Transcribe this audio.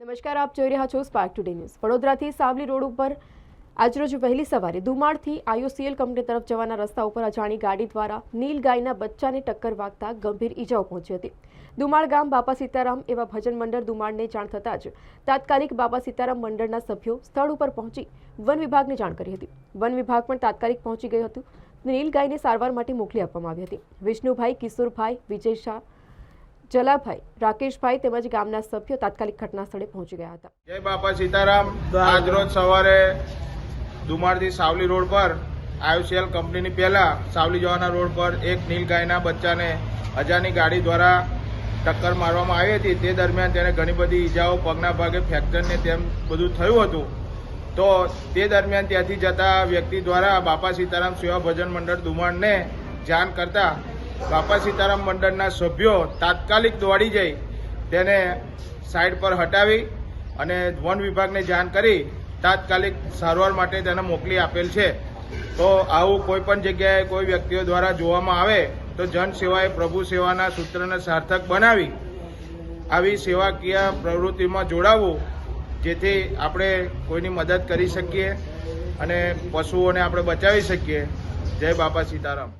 નમસ્કાર, આપ જોઈ રહ્યા છો સ્પાર્ક ટુડે ન્યૂઝ વડોદરાથી સાવલી રોડ ઉપર આજરોજ વહેલી સવારે ધુમાડથી આઈઓસીએલ કંપની તરફ જવાના રસ્તા ઉપર અજાણી ગાડી દ્વારા નીલ ગાયના બચ્ચાને ટક્કર વાગતા ગંભીર ઈજાઓ પહોંચી હતી. ધુમાળ ગામ બાપા સીતારામ એવા ભજન મંડળ દુમાળને જાણ થતાં જ તાત્કાલિક બાપા સીતારામ મંડળના સભ્યો સ્થળ ઉપર પહોંચી વન વિભાગને જાણ કરી હતી. વન વિભાગ પણ તાત્કાલિક પહોંચી ગયું હતું. નીલ ગાયને સારવાર માટે મોકલી આપવામાં આવી હતી. વિષ્ણુભાઈ, કિશોરભાઈ, વિજય શાહ જલાભાઈ, રાકેશભાઈ તેમજ ગામના સભ્યો તાત્કાલિક ઘટના સ્થળે પહોંચી ગયા હતા. જય બાપા સીતારામ. આજરોજ સવારે દુમાળથી સાવલી રોડ પર આયુસીએલ કંપનીની પહેલા સાવલી જવાના રોડ પર એક નીલગાયના બચ્ચાને અજાની ગાડી દ્વારા ટક્કર મારવામાં આવી હતી. તે દરમિયાન તેને ઘણી બધી ઈજાઓ, પગના ભાગે ફ્રેક્ચરને તેમ બધું થયું હતું. તો તે દરમિયાન ત્યાંથી જતા વ્યક્તિ દ્વારા બાપા સીતારામ સેવા ભજન મંડળ દુમાણને જાણ કરતા બાપા સીતારામ મંડળના સભ્યો તાત્કાલિક દોડી જઈ તેને સાઈડ પર હટાવી અને વન વિભાગને જાણ કરી તાત્કાલિક સારવાર માટે તેને મોકલી આપેલ છે. તો આવું કોઈ પણ જગ્યાએ કોઈ વ્યક્તિઓ દ્વારા જોવામાં આવે તો જન સેવાએ પ્રભુ સેવાના સૂત્રને સાર્થક બનાવી આવી સેવાકીય પ્રવૃત્તિમાં જોડાવવું જેથી આપણે કોઈની મદદ કરી શકીએ અને પશુઓને આપણે બચાવી શકીએ. જય બાપા સીતારામ.